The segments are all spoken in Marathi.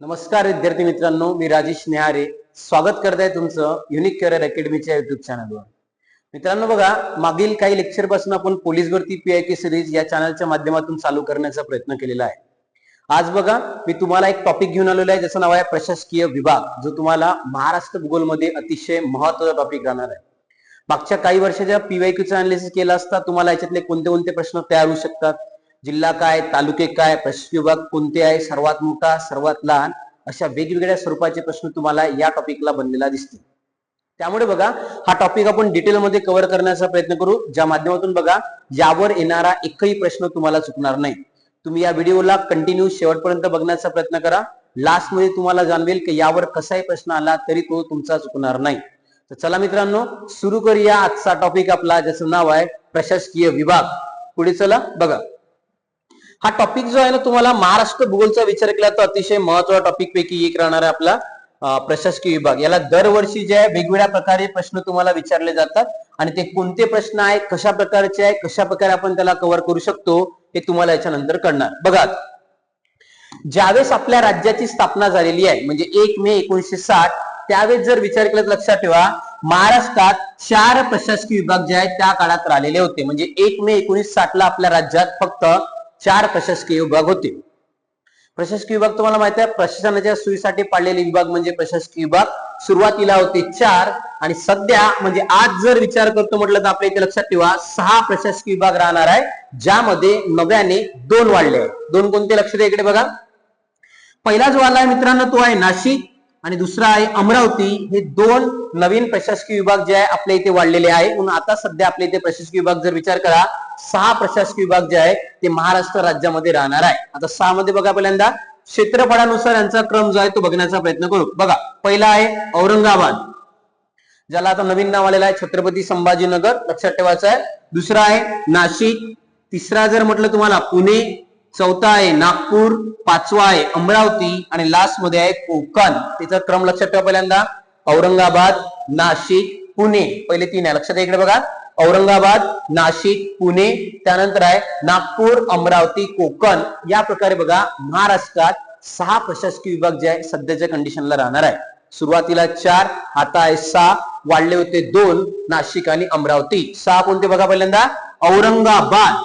नमस्कार विद्यार्थी मित्रांनो. मी राजेश नेहारे. स्वागत करत आहे तुमचं युनिक करिअर अकॅडमीच्या युट्यूब चॅनलवर मित्रांनो बघा मागील काही लेक्चरपासून आपण पोलीस भरती के सिरीज या चॅनलच्या माध्यमातून चालू करण्याचा प्रयत्न केलेला आहे. आज बघा मी तुम्हाला एक टॉपिक घेऊन आलेलो आहे ज्याचं नाव आहे प्रशासकीय विभाग जो तुम्हाला महाराष्ट्र भूगोलमध्ये अतिशय महत्त्वाचा टॉपिक राहणार आहे. मागच्या काही वर्षाच्या पीवायक्यूचा अनालिसिस केला असता तुम्हाला याच्यातले कोणते कोणते प्रश्न तयार होऊ शकतात? जिल्हा काय तालुके काय प्रशासकीय विभाग कोणते आहे सर्वात मोठा सर्वात लहान अशा वेगवेगळ्या स्वरूपाचे प्रश्न तुम्हाला या टॉपिकला बनलेला दिसतील. त्यामुळे बघा हा टॉपिक आपण डिटेलमध्ये कव्हर करण्याचा प्रयत्न करू. ज्या माध्यमातून बघा यावर येणारा एकही प्रश्न तुम्हाला चुकणार नाही. तुम्ही या व्हिडिओला कंटिन्यू शेवटपर्यंत बघण्याचा प्रयत्न करा. लास्टमध्ये तुम्हाला जाणवेल की यावर कसाही प्रश्न आला तरी तो तुमचा चुकणार नाही. तर चला मित्रांनो सुरू करूया आजचा टॉपिक आपला ज्याचं नाव आहे प्रशासकीय विभाग. पुढे चला बघा. हा टॉपिक जो आहे ना तुम्हाला महाराष्ट्र भूगोलचा विचार केला तर अतिशय महत्त्वाचा टॉपिक पैकी एक राहणार आहे आपला प्रशासकीय विभाग. याला दरवर्षी जे आहे वेगवेगळ्या प्रकारे प्रश्न तुम्हाला विचारले जातात आणि ते कोणते प्रश्न आहे कशा प्रकारचे आहे कशा प्रकारे आपण त्याला कव्हर करू शकतो हे तुम्हाला याच्यानंतर कळणार. बघा ज्यावेळेस आपल्या राज्याची स्थापना झालेली आहे म्हणजे एक मे एकोणीशे साठ त्यावेळेस जर विचार केला तर लक्षात ठेवा महाराष्ट्रात चार प्रशासकीय विभाग जे आहेत त्या काळात राहिलेले होते. म्हणजे एक मे एकोणीस साठ ला आपल्या राज्यात फक्त चार प्रशासकीय विभाग होते. प्रशासकीय विभाग तुम्हाला माहिती आहे प्रशासनाच्या सोयीसाठी पाडलेले विभाग म्हणजे प्रशासकीय विभाग. सुरुवातीला होते चार आणि सध्या म्हणजे आज जर विचार करतो म्हटलं तर आपल्या इथे लक्षात ठेवा सहा प्रशासकीय विभाग राहणार आहे ज्यामध्ये नव्याने दोन वाढले आहे दोन कोणते? लक्ष द्या इकडे बघा. पहिला जो आला आहे मित्रांनो तो आहे नाशिक. आणि दुसरा आहे अमरावती. हे दोन नवीन प्रशासकीय विभाग जे आहे आपल्या इथे वाढलेले आहे. म्हणून आता सध्या आपल्या इथे प्रशासकीय विभाग जर विचार करा सहा प्रशासकीय विभाग जे आहे ते महाराष्ट्र राज्यामध्ये राहणार आहे. आता सहा मध्ये बघा पहिल्यांदा. क्षेत्रफळानुसार यांचा क्रम जो आहे तो बघण्याचा प्रयत्न करू. बघा पहिला आहे औरंगाबाद. ज्याला आता नवीन नाव आलेलं आहे छत्रपती संभाजीनगर. लक्षात ठेवायचं आहे. दुसरा आहे नाशिक. तिसरा जर म्हटलं तुम्हाला पुणे. चौथा आहे नागपूर पाचवा आहे अमरावती आणि लास्टमध्ये आहे कोकण. तिचा क्रम लक्षात ठेवा पहिल्यांदा. औरंगाबाद नाशिक पुणे. पहिले तीन आहे. लक्षात घ्या इकडे बघा. औरंगाबाद नाशिक पुणे. त्यानंतर आहे नागपूर अमरावती कोकण. या प्रकारे बघा महाराष्ट्रात सहा प्रशासकीय विभाग जे आहे सध्याच्या कंडिशनला राहणार आहे. सुरुवातीला चार आता आहे सहा वाढले होते दोन नाशिक आणि अमरावती. सहा कोणते बघा पहिल्यांदा. औरंगाबाद.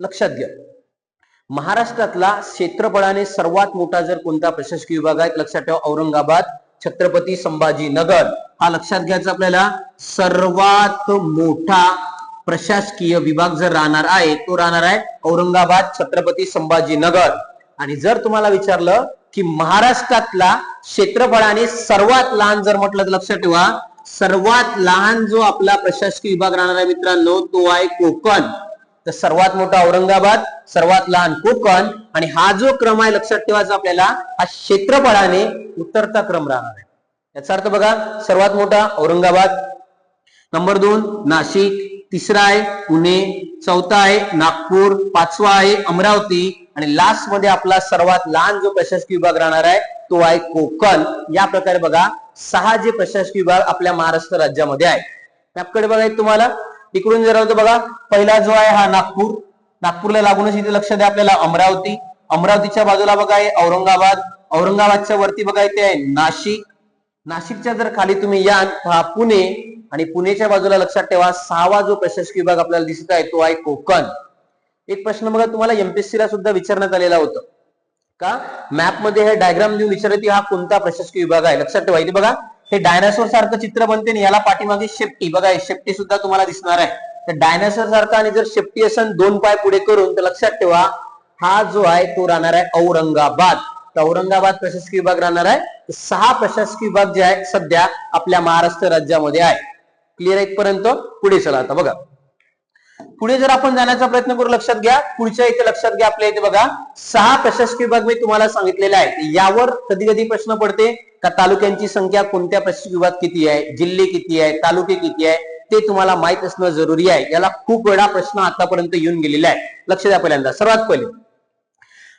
लक्षात घ्या. महाराष्ट्रातला क्षेत्रफळाने सर्वात मोठा जर कोणता प्रशासकीय विभाग आहे लक्षात ठेवा औरंगाबाद छत्रपती संभाजी नगर. हा लक्षात घ्यायचा आपल्याला. सर्वात मोठा प्रशासकीय विभाग जर राहणार आहे तो राहणार आहे औरंगाबाद छत्रपती संभाजी नगर. आणि जर तुम्हाला विचारलं की महाराष्ट्रातला क्षेत्रफळाने सर्वात लहान जर म्हटलं तर लक्षात ठेवा. सर्वात लहान जो आपला प्रशासकीय विभाग राहणार आहे मित्रांनो तो आहे कोकण. तर सर्वात मोठा औरंगाबाद सर्वात लहान कोकण आणि हा जो क्रम आहे लक्षात ठेवायचा आपल्याला हा क्षेत्रफळाने उत्तरचा क्रम राहणार आहे. याचा अर्थ बघा सर्वात मोठा औरंगाबाद नंबर दोन नाशिक तिसरा आहे पुणे चौथा आहे नागपूर पाचवा आहे अमरावती आणि लास्टमध्ये आपला सर्वात लहान जो प्रशासकीय विभाग राहणार आहे तो आहे कोकण. या प्रकारे बघा सहा जे प्रशासकीय विभाग आपल्या महाराष्ट्र राज्यामध्ये आहे मॅपकडे बघायचं तुम्हाला. इकडून जर होतं बघा. पहिला जो आहे हा नागपूर. नागपूरला लागूनच इथे लक्ष द्या आपल्याला. अमरावती. अमरावतीच्या बाजूला बघा आहे औरंगाबाद. औरंगाबादच्या वरती बघा इथे आहे नाशिक. नाशिकच्या जर खाली तुम्ही या हा पुणे आणि पुणेच्या बाजूला लक्षात ठेवा. सहावा जो प्रशासकीय विभाग आपल्याला दिसत आहे तो आहे कोकण. एक प्रश्न बघा तुम्हाला एमपीएससी ला सुद्धा विचारण्यात आलेला होता. का? मॅपमध्ये हे डायग्राम देऊन विचारत की हा कोणता प्रशासकीय विभाग आहे? लक्षात ठेवा. इथे बघा. हे डायनासोर सारखं चित्र बनते आणि याला पाठीमागे शेपटी. बघा शेपटी सुद्धा तुम्हाला दिसणार आहे. तर डायनासोर सारखा आणि जर शेपटी असेल दोन पाय पुढे करून तर लक्षात ठेवा हा जो आहे तो राहणार आहे औरंगाबाद. तर औरंगाबाद प्रशासकीय विभाग राहणार आहे. सहा प्रशासकीय विभाग जे आहे सध्या आपल्या महाराष्ट्र राज्यामध्ये आहे. क्लिअर इथपर्यंत? पुढे चला आता बघा. पुढे जर आपण जाण्याचा प्रयत्न करू लक्षात घ्या. पुढच्या इथे लक्षात घ्या आपल्या इथे बघा. सहा प्रशासकीय विभाग मी तुम्हाला सांगितलेले आहे यावर कधी कधी प्रश्न पडते का तालुक्यांची संख्या कोणत्या प्रशासकीय विभाग किती आहे जिल्हे किती आहे तालुके किती आहे ते तुम्हाला माहीत असणं जरुरी आहे. याला खूप वेळा प्रश्न आतापर्यंत येऊन गेलेला आहे लक्ष द्या पहिल्यांदा. सर्वात पहिले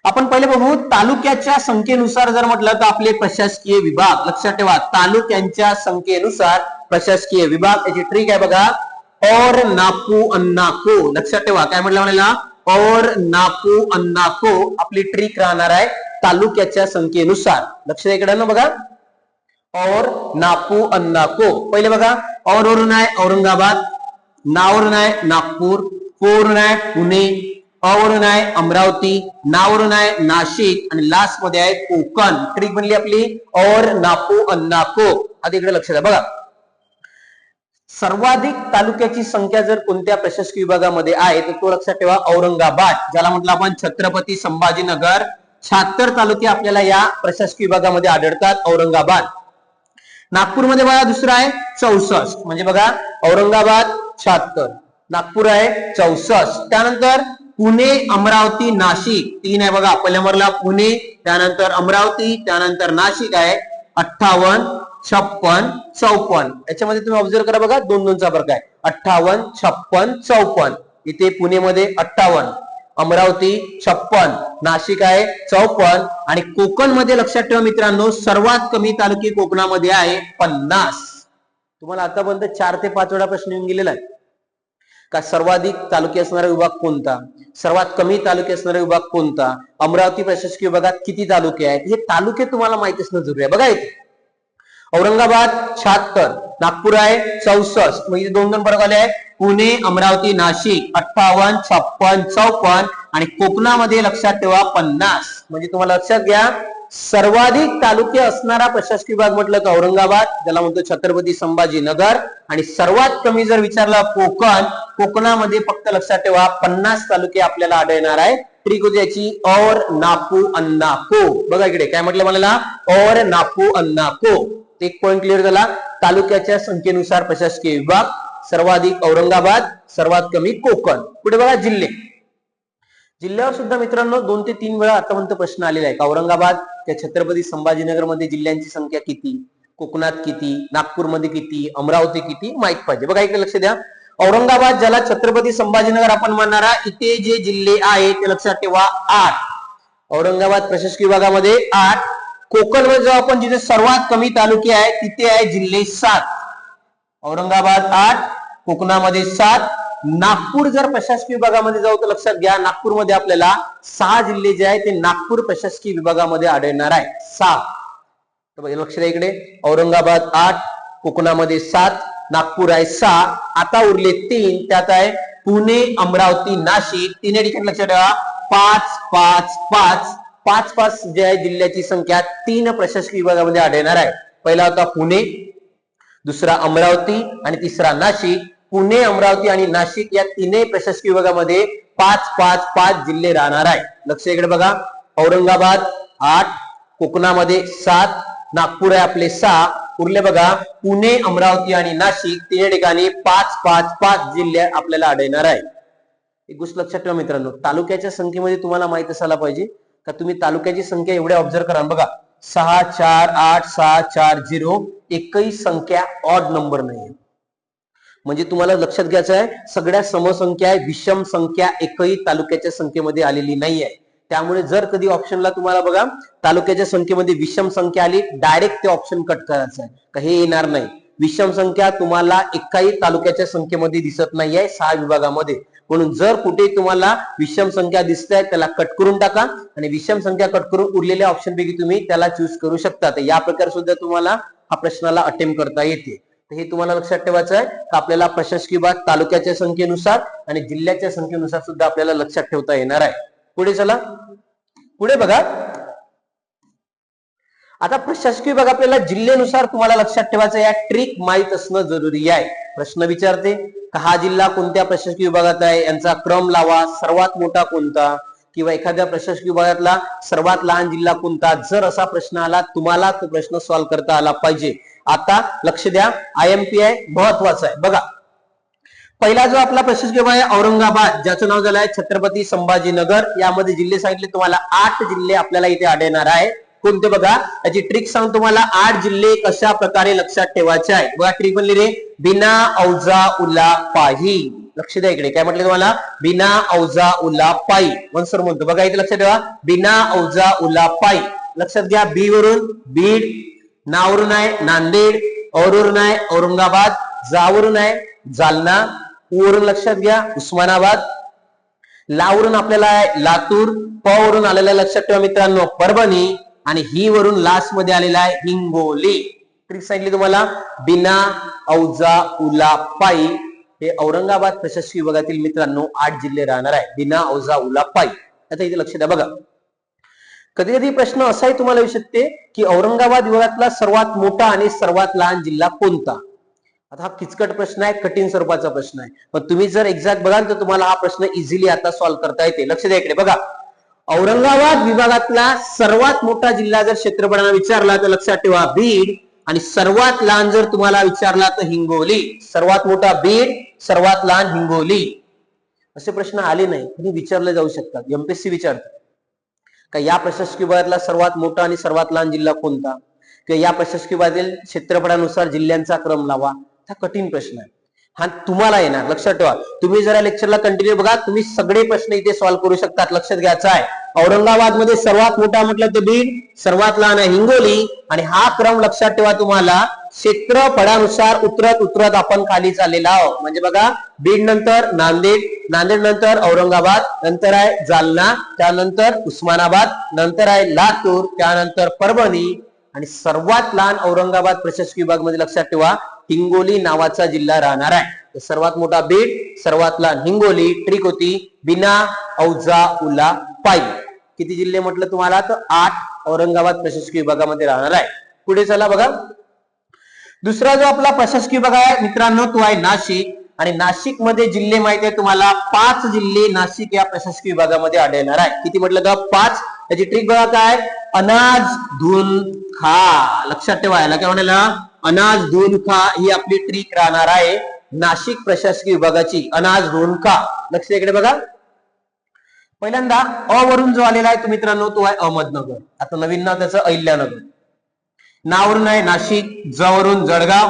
आपण पहिले बघू तालुक्याच्या संख्येनुसार जर म्हटलं तर आपले प्रशासकीय विभाग लक्षात ठेवा तालुक्यांच्या संख्येनुसार प्रशासकीय विभाग याची ट्रिक आहे बघा. और नापू अन्नाको लक्षात ठेवा काय म्हटलं म्हणाला और नापू अन्नाको आपली ट्रिक राहणार आहे तालुक्याच्या संख्येनुसार. लक्ष द्या इकडे ना बघा. और नापू अन्नाको पहिले बघा और वरून आहे औरंगाबाद नावरून आहे नागपूर कोरून आहे पुणे अवरून आहे अमरावती नावरून आहे नाशिक आणि लास्टमध्ये आहे कोकण. ट्रिक बनली आपली और नापू अन्नाको आता इकडे लक्ष द्या. बघा. सर्वाधिक तालुक्याची संख्या जर कोणत्या प्रशासकीय विभागामध्ये आहे तर तो लक्षात ठेवा औरंगाबाद ज्याला म्हटलं आपण छत्रपती संभाजीनगर. शहात्तर तालुके आपल्याला या प्रशासकीय विभागामध्ये आढळतात औरंगाबाद. नागपूरमध्ये बघा दुसरा आहे चौसष्ट. म्हणजे बघा औरंगाबाद शहात्तर. नागपूर आहे चौसष्ट. त्यानंतर पुणे अमरावती नाशिक. तीन आहे बघा पहिल्या नंबरला पुणे त्यानंतर अमरावती त्यानंतर नाशिक आहे अठ्ठावन्न. छप्पन चौपन्न याच्यामध्ये तुम्ही ऑब्झर्व करा बघा दोन दोनचा फरक आहे. अठ्ठावन्न छप्पन चौपन्न इथे पुणेमध्ये अठ्ठावन्न. अमरावती छप्पन. नाशिक आहे चौपन्न आणि कोकणमध्ये लक्षात ठेवा मित्रांनो सर्वात कमी तालुके कोकणामध्ये आहे पन्नास. तुम्हाला आतापर्यंत चार ते पाच वेळा प्रश्न येऊन गेलेला आहे. का सर्वाधिक तालुके असणारा विभाग कोणता? सर्वात कमी तालुके असणारा विभाग कोणता? अमरावती प्रशासकीय विभागात किती तालुके आहेत? हे तालुके तुम्हाला माहिती असणं जरुरी आहे. बघा इथे. औरंगाबाद शहात्तर नागपूर आहे चौसष्ट. म्हणजे दोन दोन फरक आले आहे पुणे अमरावती नाशिक अठ्ठावन्न छप्पन चौपन्न आणि कोकणामध्ये लक्षात ठेवा पन्नास. म्हणजे तुम्हाला लक्षात घ्या सर्वाधिक तालुके असणारा प्रशासकीय विभाग म्हटलं तर औरंगाबाद ज्याला म्हणतो छत्रपती संभाजीनगर. आणि सर्वात कमी जर विचारलं कोकण कोकणामध्ये फक्त लक्षात ठेवा पन्नास तालुके आपल्याला आढळणार आहे ट्रिक होती याची और नापू अन्ना को बघा इकडे काय म्हटलं मला और नापू अन्ना को एक पॉईंट क्लिअर झाला. तालुक्याच्या संख्येनुसार प्रशासकीय विभाग सर्वाधिक औरंगाबाद सर्वात कमी कोकण. पुढे बघा जिल्हे. जिल्ह्यावर सुद्धा मित्रांनो दोन ते तीन वेळा आतापर्यंत प्रश्न आलेला आहे. औरंगाबाद त्या छत्रपती संभाजीनगरमध्ये जिल्ह्यांची संख्या किती? कोकणात किती? नागपूरमध्ये किती? अमरावती किती? माहीत पाहिजे. बघा इकडे लक्ष द्या. औरंगाबाद ज्याला छत्रपती संभाजीनगर आपण म्हणणारा इथे जे जिल्हे आहे ते लक्षात ठेवा. आठ. औरंगाबाद प्रशासकीय विभागामध्ये आठ कोकणमध्ये जेव्हा आपण जिथे सर्वात कमी तालुके आहेत तिथे आहे जिल्हे सात. औरंगाबाद आठ कोकणामध्ये सात. नागपूर जर प्रशासकीय विभागामध्ये जाऊ तर लक्षात घ्या नागपूरमध्ये आपल्याला सहा जिल्हे जे आहेत ते नागपूर प्रशासकीय विभागामध्ये आढळणार आहे. सहा तर लक्ष द्या इकडे. औरंगाबाद आठ कोकणामध्ये सात नागपूर आहे सहा. आता उरले तीन त्यात आहे पुणे अमरावती नाशिक. तिन्ही ठिकाणी लक्षात ठेवा. पाच पाच पाच. पाच पाच जे आहे जिल्ह्याची संख्या तीन प्रशासकीय विभागामध्ये आढळणार आहे. पहिला होता पुणे दुसरा अमरावती आणि तिसरा नाशिक. पुणे अमरावती आणि नाशिक या तीनही प्रशासकीय विभागामध्ये पाच पाच पाच जिल्हे राहणार आहे. लक्ष इकडे बघा. औरंगाबाद आठ कोकणामध्ये सात नागपूर आहे आपले सहा. उरले बघा. पुणे अमरावती आणि नाशिक तिन्ही ठिकाणी पाच पाच पाच जिल्हे आपल्याला आढळणार आहे. एक गोष्ट लक्षात ठेवा मित्रांनो. तालुक्याच्या संख्येमध्ये तुम्हाला माहीत असायला पाहिजे. का तुम्ही तालुक्याची संख्या एवढ्या ऑब्झर्व करा. बघा सहा चार आठ सहा चार झिरो एकही संख्या ऑड नंबर नाही म्हणजे तुम्हाला लक्षात घ्यायचं आहे सगळ्या समसंख्या आहे विषम संख्या एकही तालुक्याच्या संख्येमध्ये आलेली नाही आहे त्यामुळे जर कधी ऑप्शनला तुम्हाला बघा तालुक्याच्या संख्येमध्ये विषम संख्या आली डायरेक्ट ते ऑप्शन कट करायचं आहे. का हे येणार नाही. विषम संख्या तुम्हाला एकाही तालुक्याच्या संख्येमध्ये दिसत नाही आहे सहा विभागामध्ये. म्हणून जर कुठे तुम्हाला विषम संख्या दिसत त्याला कट करून टाका. आणि विषम संख्या कट करून उरलेल्या ऑप्शन पैकी तुम्ही त्याला चूज करू शकता. तर या प्रकारे सुद्धा तुम्हाला हा प्रश्नाला अटेम्प्ट करता येते. तर हे तुम्हाला लक्षात ठेवायचं आहे. का आपल्याला प्रशासकीय भाग तालुक्याच्या संख्येनुसार आणि जिल्ह्याच्या संख्येनुसार सुद्धा आपल्याला लक्षात ठेवता येणार आहे. पुढे चला. पुढे बघा. आता प्रशासकीय विभाग आपल्याला जिल्ह्यानुसार तुम्हाला लक्षात ठेवायचं या ट्रिक माहीत असणं जरुरी आहे. प्रश्न विचारते का हा जिल्हा कोणत्या प्रशासकीय विभागात आहे? यांचा क्रम लावा. सर्वात मोठा कोणता? किंवा एखाद्या प्रशासकीय विभागातला सर्वात लहान जिल्हा कोणता? जर असा प्रश्न आला तुम्हाला तो प्रश्न सॉल्व्ह करता आला पाहिजे. आता लक्ष द्या आय एम पी आय महत्त्वाचा आहे. बघा. पहिला जो आपला प्रशासकीय विभाग आहे औरंगाबाद. ज्याचं नाव झालं आहे छत्रपती संभाजीनगर. यामध्ये जिल्हे सांगितले तुम्हाला आठ जिल्हे आपल्याला इथे आढळणार आहे. कोणते बघा? याची ट्रिक सांग तुम्हाला आठ जिल्हे कशा प्रकारे लक्षात ठेवायचे आहे बघा ट्रिक बनली रे. बिना औजा उला पाही. लक्ष द्या इकडे. काय म्हटलं तुम्हाला? बिना औजा उला पायी वनसर म्हणतो. बघा इथे लक्षात ठेवा. बिना औजा उला पायी लक्षात घ्या. बी वरून बीड नावरून आहे नांदेड औरून आहे औरंगाबाद जावरून आहे जालना वरून लक्षात घ्या. उस्मानाबाद लावरून आपल्याला आहे लातूर पवरून आलेला लक्षात ठेवा मित्रांनो. परभणी आणि ही वरून लास्टमध्ये आलेला आहे हिंगोली. ट्रिक सांगितली तुम्हाला? बिना औजा उला पायी. हे औरंगाबाद प्रशासकीय विभागातील मित्रांनो आठ जिल्हे राहणार आहे. बिना औजा उला पायी. आता इथे लक्ष द्या बघा. कधी कधी प्रश्न असाही तुम्हाला येऊ शकते की औरंगाबाद विभागातला सर्वात मोठा आणि सर्वात लहान जिल्हा कोणता? आता हा किचकट प्रश्न आहे कठीण स्वरूपाचा प्रश्न आहे. पण तुम्ही जर एक्झॅक्ट बघाल तर तुम्हाला हा प्रश्न इझिली आता सॉल्व्ह करता येते. लक्ष द्या इकडे बघा. औरंगाबाद विभागातला सर्वात मोठा जिल्हा जर क्षेत्रफळाने विचारला तर लक्षात ठेवा बीड. आणि सर्वात लहान जर तुम्हाला विचारला तर हिंगोली. सर्वात मोठा बीड सर्वात लहान हिंगोली. असे प्रश्न आले नाही. तरी विचारले जाऊ शकतात. एमपीएससी विचारतात. का या प्रशासकीय विभागातला सर्वात मोठा आणि सर्वात लहान जिल्हा कोणता? किंवा या प्रशासकीय विभागातील क्षेत्रफळानुसार जिल्ह्यांचा क्रम लावा. हा कठीण प्रश्न आहे. हा तुम्हाला येणार. लक्षात ठेवा. तुम्ही जरा लेक्चरला कंटिन्यू बघा. तुम्ही सगळे प्रश्न इथे सॉल्व्ह करू शकतात. लक्षात घ्यायचा आहे. औरंगाबादमध्ये सर्वात मोठा म्हटलं तर बीड सर्वात लहान आहे हिंगोली आणि हा क्रम लक्षात ठेवा तुम्हाला. क्षेत्रफळानुसार उतरत उतरत आपण खाली चाललेला आहोत. म्हणजे बघा बीड नंतर नांदेड नांदेड नंतर औरंगाबाद नंतर आहे जालना त्यानंतर उस्मानाबाद नंतर आहे लातूर त्यानंतर परभणी आणि सर्वात लहान औरंगाबाद प्रशासकीय विभागमध्ये लक्षात ठेवा. हिंगोली नावाचा जिल्हा राहणार आहे. सर्वात मोठा बीड सर्वात लहान हिंगोली ट्रिक होती बिना औजा उला पाई किती जिल्हे म्हटलं तुम्हाला? तर आठ औरंगाबाद प्रशासकीय विभागामध्ये राहणार आहे. पुढे चला बघा. दुसरा जो आपला प्रशासकीय विभाग आहे मित्रांनो तो आहे नाशिक. आणि नाशिकमध्ये जिल्हे माहिती आहे तुम्हाला पाच जिल्हे नाशिक या प्रशासकीय विभागामध्ये आढळणार आहे. किती म्हटलं का पाच? त्याची ट्रिक बघा काय? अनाज धुन खा लक्षात ठेवायला काय म्हणाला अनाज दोनखा ही आपली ट्रिक राहणार आहे. नाशिक प्रशासकीय विभागाची अनाज धुन लक्ष इकडे बघा. पहिल्यांदा अ वरून जो आलेला आहे तो मित्रांनो तो आहे अहमदनगर. आता नवीन नाव त्याचं अहिल्यानगर. नावरून आहे नाशिक जवरून जळगाव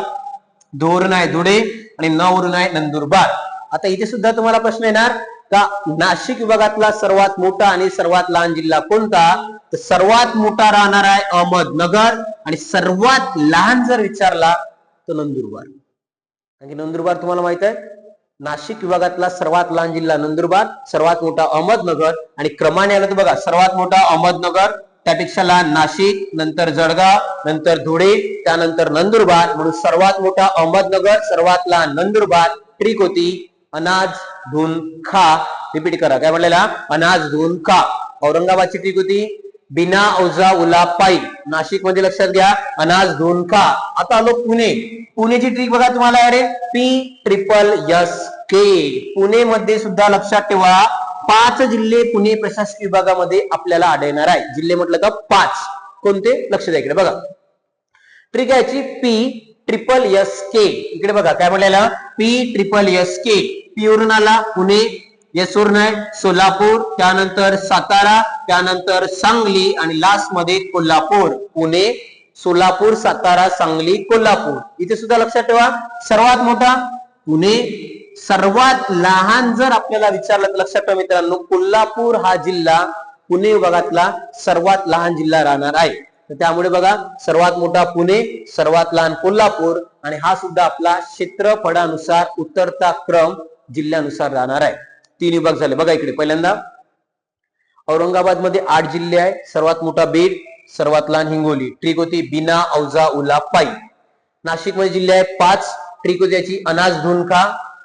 धोरून आहे धुळे आणि नवरून आहे नंदुरबार. आता इथे सुद्धा तुम्हाला प्रश्न येणार. का नाशिक विभागातला सर्वात मोठा आणि सर्वात लहान जिल्हा कोणता? तर सर्वात मोठा राहणार आहे अहमदनगर आणि सर्वात लहान जर विचारला तर नंदुरबार. कारण की नंदुरबार तुम्हाला माहीत आहे नाशिक विभागातला सर्वात लहान जिल्हा नंदुरबार सर्वात मोठा अहमदनगर आणि क्रमाने आलं तर बघा सर्वात मोठा अहमदनगर त्यापेक्षा लहान नाशिक नंतर जळगाव नंतर धुळे त्यानंतर नंदुरबार म्हणून सर्वात मोठा अहमदनगर सर्वात लहान नंदुरबार ट्रिक होती अनाज धुन खा. रिपीट करा. काय म्हणलेला अनाज धुन खा. औरंगाबादची ट्रिक होती बिना औजा उला पायी नाशिकमध्ये लक्षात घ्या अनाज धुन खा. आता आलो पुणे. पुणेची ट्रिक बघा तुम्हाला अरे. P triple S K. Pune मध्ये सुद्धा लक्षात ठेवा पाच जिल्हे पुणे प्रशासकीय विभागामध्ये आपल्याला आढळणार आहे. जिल्हे म्हटलं तर पाच. कोणते? लक्ष द्या इकडे. बघा. ट्रिक याची. P triple S K. इकडे बघा. काय म्हणलेलं P triple S K. P आला पुणे एस सोलापूर त्यानंतर सातारा त्यानंतर सांगली आणि लास्टमध्ये कोल्हापूर पुणे सोलापूर सातारा सांगली कोल्हापूर. इथे सुद्धा लक्षात ठेवा सर्वात मोठा पुणे सर्वात लहान जर आपल्याला विचारलं तर लक्षात ठेवा मित्रांनो कोल्हापूर हा जिल्हा पुणे विभागातला सर्वात लहान जिल्हा राहणार आहे. तर त्यामुळे बघा सर्वात मोठा पुणे सर्वात लहान कोल्हापूर आणि हा सुद्धा आपला क्षेत्रफळानुसार उतरता क्रम जिल्ह्यानुसार राहणार आहे. तीन विभाग झाले. बघा इकडे. पहिल्यांदा औरंगाबादमध्ये आठ जिल्हे आहे सर्वात मोठा बीड सर्वात लहान हिंगोली. ट्रिक होती बिना औजा उला पायी नाशिकमध्ये जिल्हे आहे पाच. ट्रिक होती याची अनाज धुनका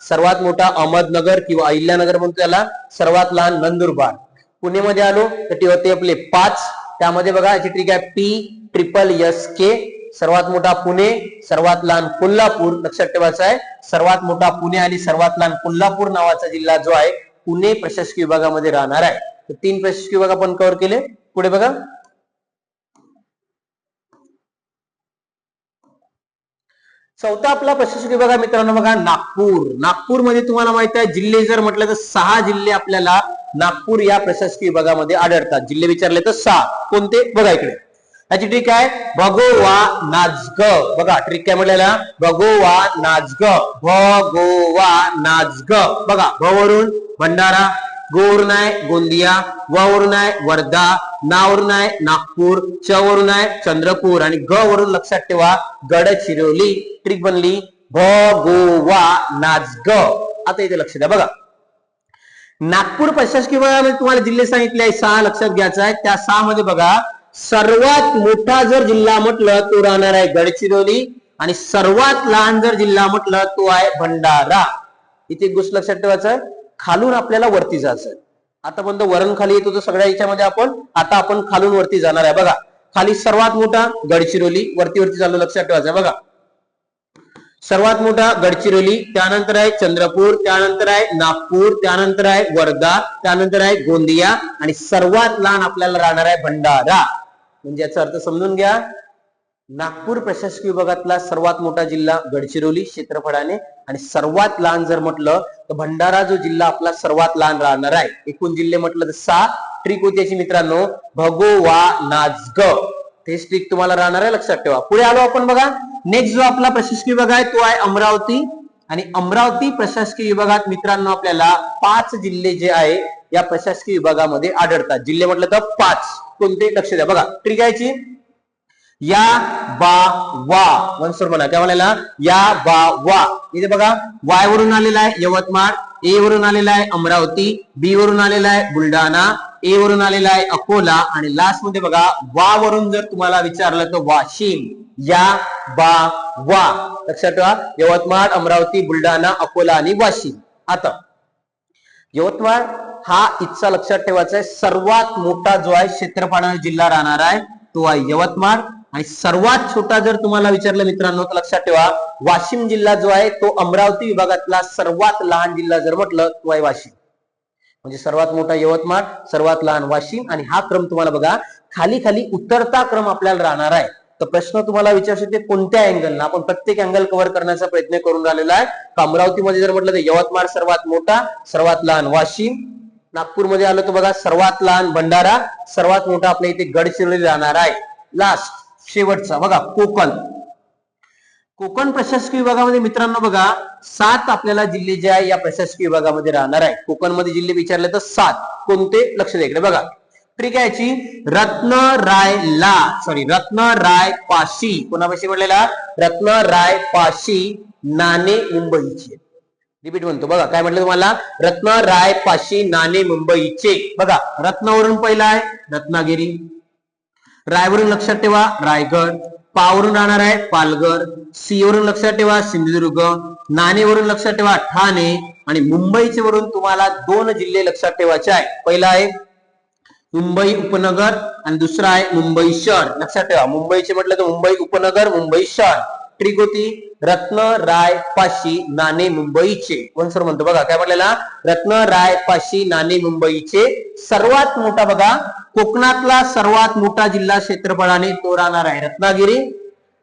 सर्वात मोठा अहमदनगर किंवा अहिल्यानगर म्हणतो त्याला सर्वात लहान नंदुरबार. पुणेमध्ये आलो तर ते होते आपले पाच. त्यामध्ये बघा याची ट्रिक आहे पी ट्रिपल एस के सर्वात मोठा पुणे सर्वात लहान कोल्हापूर. लक्षात ठेवायचं आहे सर्वात मोठा पुणे आणि सर्वात लहान कोल्हापूर नावाचा जिल्हा जो आहे पुणे प्रशासकीय विभागामध्ये राहणार आहे. तर तीन प्रशासकीय विभाग आपण कव्हर केले. पुढे बघा. चौथा आपला प्रशासकीय विभाग आहे मित्रांनो बघा नागपूर. नागपूरमध्ये तुम्हाला माहीत आहे जिल्हे जर म्हटलं तर सहा जिल्हे आपल्याला नागपूर या प्रशासकीय विभागामध्ये आढळतात. जिल्हे विचारले तर सहा. कोणते? बघा इकडे. याची ट्रिक आहे भगोवा नाजग बघा ट्रिक काय म्हटलेला? भगोवा नाचग भगोवा नाजग बघा भवरून भंडारा गोवरून आहे गोंदिया व आहे वर्धा नावरून आहे नागपूर चवरून आहे चंद्रपूर आणि ग वरून लक्षात ठेवा गडचिरोली ट्रिक बनली भ गो वा ग आता इथे लक्ष द्या बघा. नागपूर प्रशासकीय म्हणजे तुम्हाला जिल्हे सांगितले सहा लक्षात घ्यायचं आहे. त्या सहा मध्ये बघा सर्वात मोठा जर जिल्हा म्हटलं तो राहणार आहे गडचिरोली आणि सर्वात लहान जर जिल्हा म्हटलं तो आहे भंडारा. इथे एक गोष्ट लक्षात ठेवायचं खालून आपल्याला वरती जायचं आता पण वरण खाली येतो सगळ्या याच्यामध्ये आपण. आता आपण खालून वरती जाणार आहे. बघा खाली सर्वात मोठा गडचिरोली वरती वरती चालू लक्षात ठेवायचं बघा. सर्वात मोठा गडचिरोली त्यानंतर आहे चंद्रपूर त्यानंतर आहे नागपूर त्यानंतर आहे वर्धा त्यानंतर आहे गोंदिया आणि सर्वात लहान आपल्याला राहणार आहे भंडारा. म्हणजे याचा अर्थ समजून घ्या. नागपूर प्रशासकीय विभागातला सर्वात मोठा जिल्हा गडचिरोली क्षेत्रफळाने आणि सर्वात लहान जर म्हटलं तर भंडारा जो जिल्हा आपला सर्वात लहान राहणार आहे. एकूण जिल्हे म्हटलं तर सहा. ट्रिक होती मित्रांनो भगोवा नाचग तेच स्ट्रिक तुम्हाला राहणार आहे लक्षात ठेवा. पुढे आलो आपण बघा. नेक्स्ट जो आपला प्रशासकीय विभाग आहे तो आहे अमरावती. आणि अमरावती प्रशासकीय विभागात मित्रांनो आपल्याला पाच जिल्हे जे आहे या प्रशासकीय विभागामध्ये आढळतात. जिल्हे म्हटलं तर पाच. कोणते लक्ष द्या. बघा ट्रिक याची या बा वा. वनसोर म्हणा काय म्हणाला? या बा वा. इथे बघा वाय वरून आलेला आहे यवतमाळ ए वरून आलेला आहे अमरावती बी वरून आलेला आहे बुलढाणा ए वरून आलेला आहे अकोला आणि लास्टमध्ये बघा वा वरून जर तुम्हाला विचारलं तर वाशिम. या बा वा. लक्षात ठेवा. यवतमाळ अमरावती बुलढाणा अकोला आणि वाशिम. आता यवतमाळ हा इथचा लक्षात ठेवायचा आहे. सर्वात मोठा जो आहे क्षेत्रफळाने जिल्हा राहणार आहे तो आहे यवतमाळ. आणि सर्वात छोटा जर तुम्हाला विचारलं मित्रांनो तर लक्षात ठेवा वाशिम जिल्हा जो आहे तो अमरावती विभागातला सर्वात लहान जिल्हा जर म्हटलं तो आहे वाशिम. म्हणजे सर्वात मोठा यवतमाळ सर्वात लहान वाशिम. आणि हा क्रम तुम्हाला बघा खाली खाली उतरता क्रम आपल्याला राहणार आहे. तर प्रश्न तुम्हाला विचारशील ते कोणत्या अँगलना आपण प्रत्येक अँगल कव्हर करण्याचा प्रयत्न करून राहिलेला आहे. तर अमरावतीमध्ये जर म्हटलं तर यवतमाळ सर्वात मोठा सर्वात लहान वाशिम. नागपूरमध्ये आलं तर बघा सर्वात लहान भंडारा सर्वात मोठा आपल्या इथे गडचिरोली राहणार आहे. लास्ट शेवटचा बघा कोकण. कोकण प्रशासकीय विभागामध्ये मित्रांनो बघा सात आपल्याला जिल्हे जे आहे या प्रशासकीय विभागामध्ये राहणार आहे. कोकणमध्ये जिल्हे विचारले तर सात. कोणते? लक्ष द्या इकडे बघा. ट्रिक आहे याची रत्न राय ला सॉरी रत्न राय पाशी कोणापाशी म्हटलेला रत्न राय पाशी नाणे मुंबईचे. रिपीट म्हणतो. बघा काय म्हटलं तुम्हाला? रत्न राय पाशी नाणे मुंबईचे. बघा रत्नावरून पहिला आहे रत्नागिरी. रायवरून लक्षात ठेवा रायगड. पावरून राहणार आहे पालघर. सीवरून लक्षात ठेवा सिंधुदुर्ग. नाणेवरून लक्षात ठेवा ठाणे. आणि मुंबईचे वरून तुम्हाला दोन जिल्हे लक्षात ठेवायचे आहे. पहिला आहे मुंबई उपनगर आणि दुसरा आहे मुंबई शहर. लक्षात ठेवा मुंबईचे म्हटलं तर मुंबई उपनगर मुंबई शहर. ट्रिक होती? रत्न राय पाशी नाणे मुंबईचे. वनसर म्हणतो? बघा काय म्हटलेला? रत्न राय पाशी नाणे मुंबईचे. सर्वात मोठा बघा कोकणातला सर्वात मोठा जिल्हा क्षेत्रफळाने तो राहणार आहे रत्नागिरी.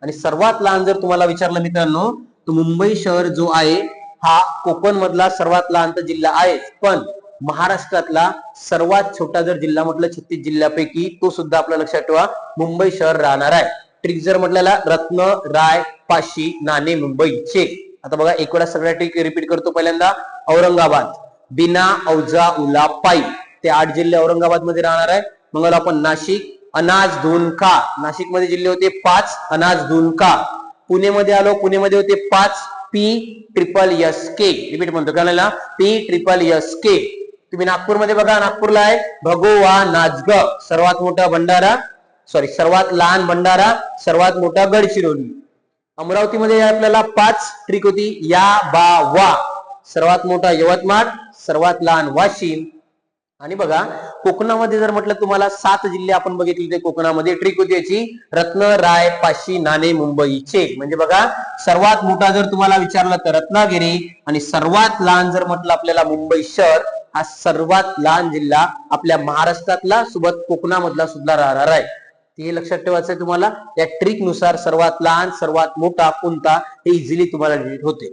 आणि सर्वात लहान जर तुम्हाला विचारलं मित्रांनो तर मुंबई शहर जो आहे हा कोकण मधला सर्वात लहान जिल्हा आहे. पण महाराष्ट्रातला सर्वात छोटा जर जिल्हा म्हटलं छत्तीस जिल्ह्यापैकी तो सुद्धा आपल्या लक्षात ठेवा मुंबई शहर राहणार आहे. ट्रिक जर म्हटलेला रत्न राय पाशी नाणे मुंबई चे आता बघा एक वेळा सगळ्या ट्रिक रिपीट करतो पहिल्यांदा. औरंगाबाद बिना औजा उला पाई ते आठ जिल्हे औरंगाबादमध्ये राहणार आहे. मग आपण नाशिक अनाज धुनका नाशिकमध्ये जिल्हे होते पाच अनाज धुनका पुणेमध्ये आलो पुणेमध्ये होते पाच P triple S K repeat म्हणतो काय पी ट्रिपल एस के तुम्ही नागपूरमध्ये बघा नागपूरला आहे भगोवा नाचग सर्वात मोठा भंडारा सॉरी सर्वात लहान भंडारा सर्वात मोठा गडचिरोली. अमरावतीमध्ये आपल्याला पाच ट्रिक होती या बा वा. सर्वात मोठा यवतमाळ सर्वात लहान वाशिम. आणि बघा कोकणामध्ये जर म्हटलं तुम्हाला सात जिल्हे आपण बघितले ते कोकणामध्ये ट्रिक होती याची. रत्न राय पाशी नाणे मुंबईचे. म्हणजे बघा सर्वात मोठा जर तुम्हाला विचारलं तर रत्नागिरी आणि सर्वात लहान जर म्हटलं आपल्याला मुंबई शहर हा सर्वात लहान जिल्हा आपल्या महाराष्ट्रातला सोबत कोकणामधला सुद्धा राहणार आहे. हे लक्षात ठेवायचं आहे तुम्हाला या ट्रिकनुसार सर्वात लहान सर्वात मोठा कोणता हे इझिली तुम्हाला डिलीट होते.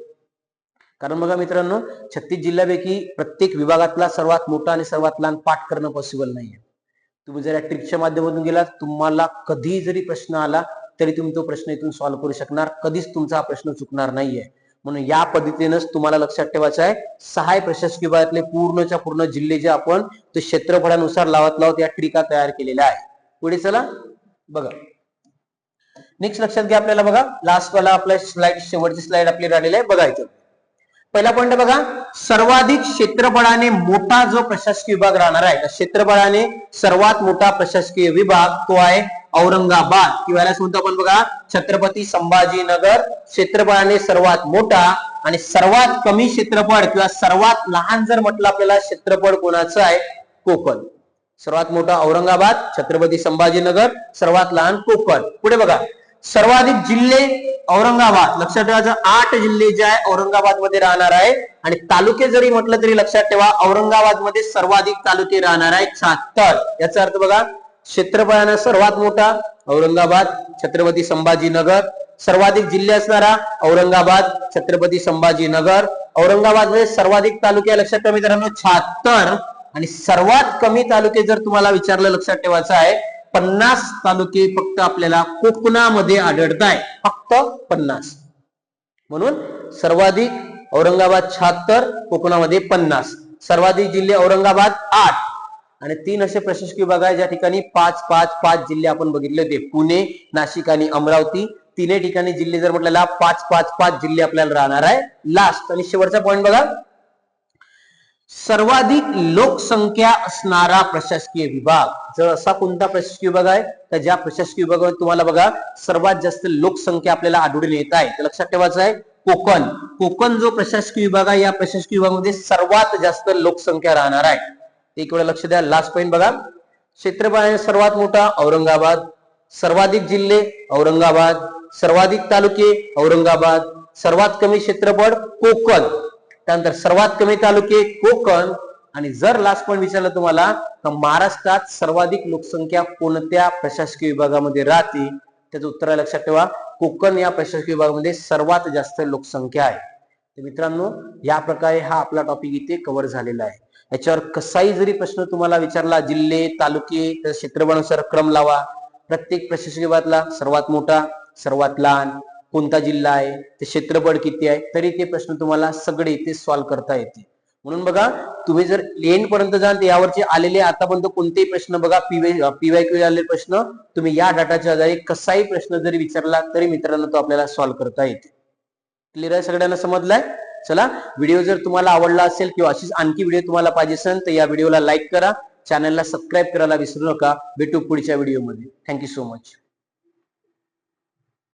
कारण बघा मित्रांनो छत्तीस जिल्ह्यापैकी प्रत्येक विभागातला सर्वात मोठा आणि सर्वात लहान पाठ करणं पॉसिबल नाहीये. तुम्ही जर या ट्रिकच्या माध्यमातून गेलात तुम्हाला कधी जरी प्रश्न आला तरी तुम्ही तो प्रश्न इथून सॉल्व्ह करू शकणार. कधीच तुमचा हा प्रश्न चुकणार नाहीये. म्हणून या पद्धतीनेच तुम्हाला लक्षात ठेवायचं आहे. सहाय प्रशासकीय विभागातले पूर्णच्या पूर्ण जिल्हे जे आपण ते क्षेत्रफळानुसार लावत लावत या ट्रिका तयार केलेल्या आहे पुढे चला बघा. नेक्स्ट लक्षात घ्या आपल्याला बघा. लास्ट वाला आपल्या स्लाइड शेवटची स्लाइड आपली राहिलेली आहे. बघायचं पहिला पॉईंट बघा. सर्वाधिक क्षेत्रफळाने मोठा जो प्रशासकीय विभाग राहणार आहे क्षेत्रफळाने सर्वात मोठा प्रशासकीय विभाग तो आहे औरंगाबाद किंवा याला म्हणतो आपण बघा छत्रपती संभाजीनगर क्षेत्रफळाने सर्वात मोठा आणि सर्वात कमी क्षेत्रफळ किंवा सर्वात लहान जर म्हटलं आपल्याला क्षेत्रफळ कोणाचं आहे? कोकण. सर्वात मोठा औरंगाबाद छत्रपती संभाजीनगर सर्वात लहान कोकण. पुढे बघा. सर्वाधिक जिल्हे औरंगाबाद. लक्षात ठेवायचं आठ जिल्हे जे आहे औरंगाबादमध्ये राहणार आहे. आणि तालुके जरी म्हटलं तरी लक्षात ठेवा औरंगाबादमध्ये सर्वाधिक तालुके राहणार आहे शहात्तर याचा अर्थ बघा क्षेत्रफळानं सर्वात मोठा औरंगाबाद छत्रपती संभाजीनगर. सर्वाधिक जिल्हे असणारा औरंगाबाद छत्रपती संभाजीनगर. औरंगाबादमध्ये सर्वाधिक तालुके लक्षात ठेवा मित्रांनो शहात्तर. आणि सर्वात कमी तालुके जर तुम्हाला विचारलं लक्षात ठेवायचं आहे पन्नास तालुके फक्त आपल्याला कोकणामध्ये आढळत आहे. फक्त पन्नास. म्हणून सर्वाधिक औरंगाबाद शहात्तर कोकणामध्ये पन्नास. सर्वाधिक जिल्हे औरंगाबाद आठ. आणि तीन असे प्रशासकीय विभाग आहे ज्या ठिकाणी पाच पाच पाच जिल्हे आपण बघितले होते. पुणे नाशिक आणि अमरावती. तिन्ही ठिकाणी जिल्हे जर म्हटलेला पाच पाच पाच जिल्हे आपल्याला राहणार आहे. लास्ट आणि शेवटचा पॉईंट बघा. सर्वाधिक लोकसंख्या असणारा प्रशासकीय विभाग. जर असा कोणता प्रशासकीय विभाग आहे तर ज्या प्रशासकीय विभागावर तुम्हाला बघा सर्वात जास्त लोकसंख्या आपल्याला आढळून येत आहे. तर लक्षात ठेवायचं आहे कोकण. कोकण जो प्रशासकीय विभाग आहे या प्रशासकीय विभागामध्ये सर्वात जास्त लोकसंख्या राहणार आहे. एक वेळा लक्ष द्या. लास्ट पॉईंट बघा. क्षेत्रफळाने सर्वात मोठा औरंगाबाद सर्वाधिक जिल्हे औरंगाबाद सर्वाधिक तालुके औरंगाबाद सर्वात कमी क्षेत्रफळ कोकण. त्यानंतर सर्वात कमी तालुके कोकण. आणि जर लास्ट पॉईंट विचारलं तुम्हाला तर महाराष्ट्रात सर्वाधिक लोकसंख्या कोणत्या प्रशासकीय विभागामध्ये राहते? त्याचं उत्तर आहे लक्षात ठेवा. कोकण या प्रशासकीय विभागामध्ये सर्वात जास्त लोकसंख्या आहे. तर मित्रांनो या प्रकारे हा आपला टॉपिक इथे कव्हर झालेला आहे. याच्यावर कसाही जरी प्रश्न तुम्हाला विचारला जिल्हे तालुके क्षेत्रफळानुसार क्रम लावा. प्रत्येक प्रशासकीय विभागातला सर्वात मोठा सर्वात लहान कोणता जिल्हा आहे ते क्षेत्रफळ किती आहे तरी ते प्रश्न तुम्हाला सगळे इथे सॉल्व्ह करता येते म्हणून बघा तुम्ही जर एंड पर्यंत जाल तर यावरचे आलेले आतापर्यंत कोणतेही प्रश्न बघा पीवाय पीवाय क्यू आलेले प्रश्न तुम्ही या डाटाच्या आधारे कसाही प्रश्न जरी विचारला तरी मित्रांनो तो आपल्याला सॉल्व्ह करता येते क्लिअर आहे? सगळ्यांना समजलाय? चला व्हिडिओ जर तुम्हाला आवडला असेल किंवा अशीच आणखी व्हिडिओ तुम्हाला पाहिजे असेल तर या व्हिडिओला लाईक करा. चॅनलला सबस्क्राईब करायला विसरू नका. भेटू पुढच्या व्हिडिओमध्ये थँक्यू सो मच